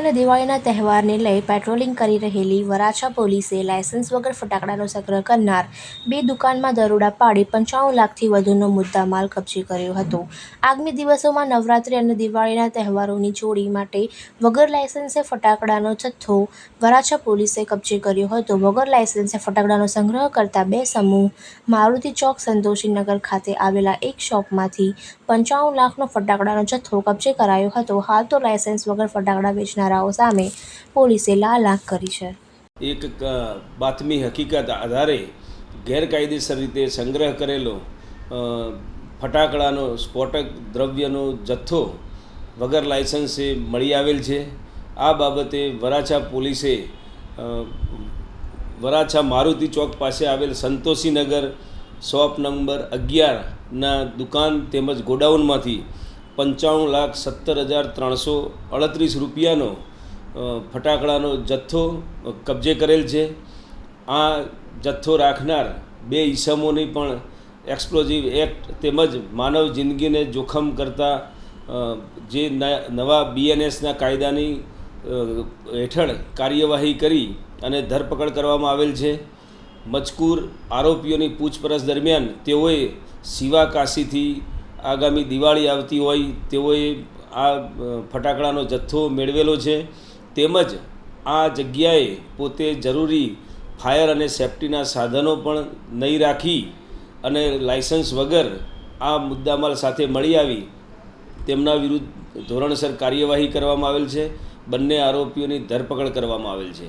અને દિવાળીના તહેવારને લઈ પેટ્રોલિંગ કરી રહેલી વરાછા પોલીસે લાયસન્સ વગર ફટાકડાનો સંગ્રહ કરનાર બે દુકાનમાં દરોડા પાડી પંચાવન લાખથી વધુનો મુદ્દામાલ કબજે કર્યો હતો. આગામી દિવસોમાં નવરાત્રિ અને દિવાળીના તહેવારોની જોડી માટે વગર લાયસન્સે ફટાકડાનો જથ્થો વરાછા પોલીસે કબજે કર્યો હતો. વગર લાયસન્સે ફટાકડાનો સંગ્રહ કરતા બે સમૂહ મારુતિ ચોક, સંતોષીનગર ખાતે આવેલા એક શોપમાંથી પંચાવન લાખનો ફટાકડાનો જથ્થો કબજે કરાયો હતો. હાલ તો લાયસન્સ વગર ફટાકડા વેચનારાઓ સામે પોલીસે લાલ આંખ કરી છે. એક બાતમી હકીકત આધારે ગેરકાયદેસર રીતે સંગ્રહ કરેલો ફટાકડાનો સ્ફોટક દ્રવ્યનો જથ્થો વગર લાયસન્સે મળી આવેલ છે. આ બાબતે વરાછા પોલીસે વરાછા મારુતિ ચોક પાસે આવેલ સંતોષીનગર શોપ નંબર અગિયારના દુકાન તેમજ ગોડાઉનમાંથી પંચાણું લાખ સત્તર હજાર ત્રણસો અડત્રીસ રૂપિયાનો ફટાકડાનો જથ્થો કબજે કરેલ છે. આ જથ્થો રાખનાર બે ઈસમોની પણ એક્સપ્લોઝિવ એક્ટ તેમજ માનવ જિંદગીને જોખમ કરતા જે નવા બીએનએસના કાયદાની હેઠળ કાર્યવાહી કરી અને ધરપકડ કરવામાં આવેલ છે. મજકૂર આરોપીઓની પૂછપરછ દરમિયાન તેઓએ શિવા કાશીથી આગામી દિવાળી આવતી હોય તેઓએ આ ફટાકડાનો જથ્થો મેળવેલો છે. તેમજ આ જગ્યાએ પોતે જરૂરી ફાયર અને સેફટીના સાધનો પણ નહીં રાખી અને લાયસન્સ વગર આ મુદ્દામાલ સાથે મળી આવી. તેમના વિરુદ્ધ ધોરણસર કાર્યવાહી કરવામાં આવેલ છે. બંને આરોપીઓની ધરપકડ કરવામાં આવેલ છે.